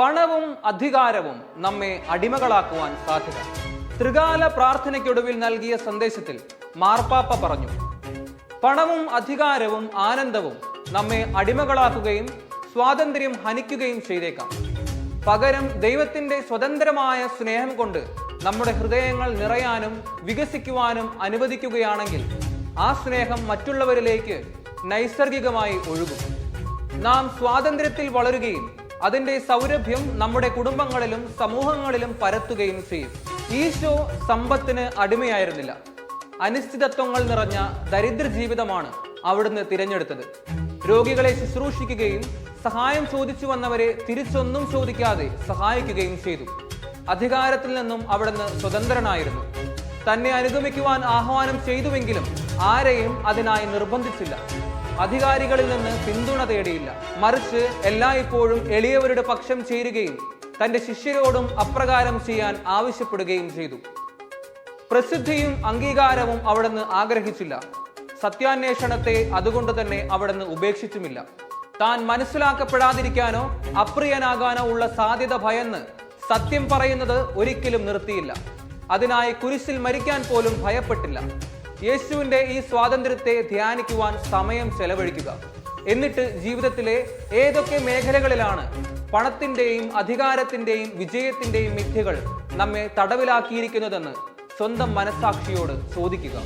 പണവും അധികാരവും നമ്മെ അടിമകളാക്കുവാൻ സാധ്യത. ത്രികാല പ്രാർത്ഥനയ്ക്കൊടുവിൽ നൽകിയ സന്ദേശത്തിൽ മാർപ്പാപ്പ പറഞ്ഞു പണവും അധികാരവും ആനന്ദവും നമ്മെ അടിമകളാക്കുകയും സ്വാതന്ത്ര്യം ഹനിക്കുകയും ചെയ്തേക്കാം. പകരം ദൈവത്തിന്റെ സ്വതന്ത്രമായ സ്നേഹം കൊണ്ട് നമ്മുടെ ഹൃദയങ്ങൾ നിറയാനും വികസിക്കുവാനും അനുവദിക്കുകയാണെങ്കിൽ ആ സ്നേഹം മറ്റുള്ളവരിലേക്ക് നൈസർഗികമായി ഒഴുകും. നാം സ്വാതന്ത്ര്യത്തിൽ വളരുകയും അതിന്റെ സൗരഭ്യം നമ്മുടെ കുടുംബങ്ങളിലും സമൂഹങ്ങളിലും പരത്തുകയും ചെയ്യും. ഈശോ സമ്പത്തിന് അടിമയായിരുന്നില്ല. അനിശ്ചിതത്വങ്ങൾ നിറഞ്ഞ ദരിദ്ര ജീവിതമാണ് അവിടുന്ന് തിരഞ്ഞെടുത്തത്. രോഗികളെ ശുശ്രൂഷിക്കുകയും സഹായം ചോദിച്ചു വന്നവരെ തിരിച്ചൊന്നും ചോദിക്കാതെ സഹായിക്കുകയും ചെയ്തു. അധികാരത്തിൽ നിന്നും അവിടുന്ന് സ്വതന്ത്രനായിരുന്നു. തന്നെ അനുഗമിക്കുവാൻ ആഹ്വാനം ചെയ്തുവെങ്കിലും ആരെയും അതിനായി നിർബന്ധിച്ചില്ല. അധികാരികളിൽ നിന്ന് പിന്തുണ തേടിയില്ല. മറിച്ച് എല്ലായ്പ്പോഴും എളിയവരുടെ പക്ഷം ചേരുകയും തന്റെ ശിഷ്യരോടും അപ്രകാരം ചെയ്യാൻ ആവശ്യപ്പെടുകയും ചെയ്തു. പ്രസിദ്ധിയും അംഗീകാരവും അവിടുന്ന് ആഗ്രഹിച്ചില്ല. സത്യാന്വേഷണത്തെ അതുകൊണ്ട് തന്നെ അവിടുന്ന് ഉപേക്ഷിച്ചുമില്ല. താൻ മനസ്സിലാക്കപ്പെടാതിരിക്കാനോ അപ്രിയനാകാനോ ഉള്ള സാധ്യത ഭയന്ന് സത്യം പറയുന്നത് ഒരിക്കലും നിർത്തിയില്ല. അതിനായി കുരിശിൽ മരിക്കാൻ പോലും ഭയപ്പെട്ടില്ല. യേശുവിന്റെ ഈ സ്വാതന്ത്ര്യത്തെ ധ്യാനിക്കുവാൻ സമയം ചെലവഴിക്കുക. എന്നിട്ട് ജീവിതത്തിലെ ഏതൊക്കെ മേഖലകളിലാണ് പണത്തിന്റെയും അധികാരത്തിന്റെയും വിജയത്തിന്റെയും മിഥ്യകൾ നമ്മെ തടവിലാക്കിയിരിക്കുന്നതെന്ന് സ്വന്തം മനസ്സാക്ഷിയോട് ചോദിക്കുക.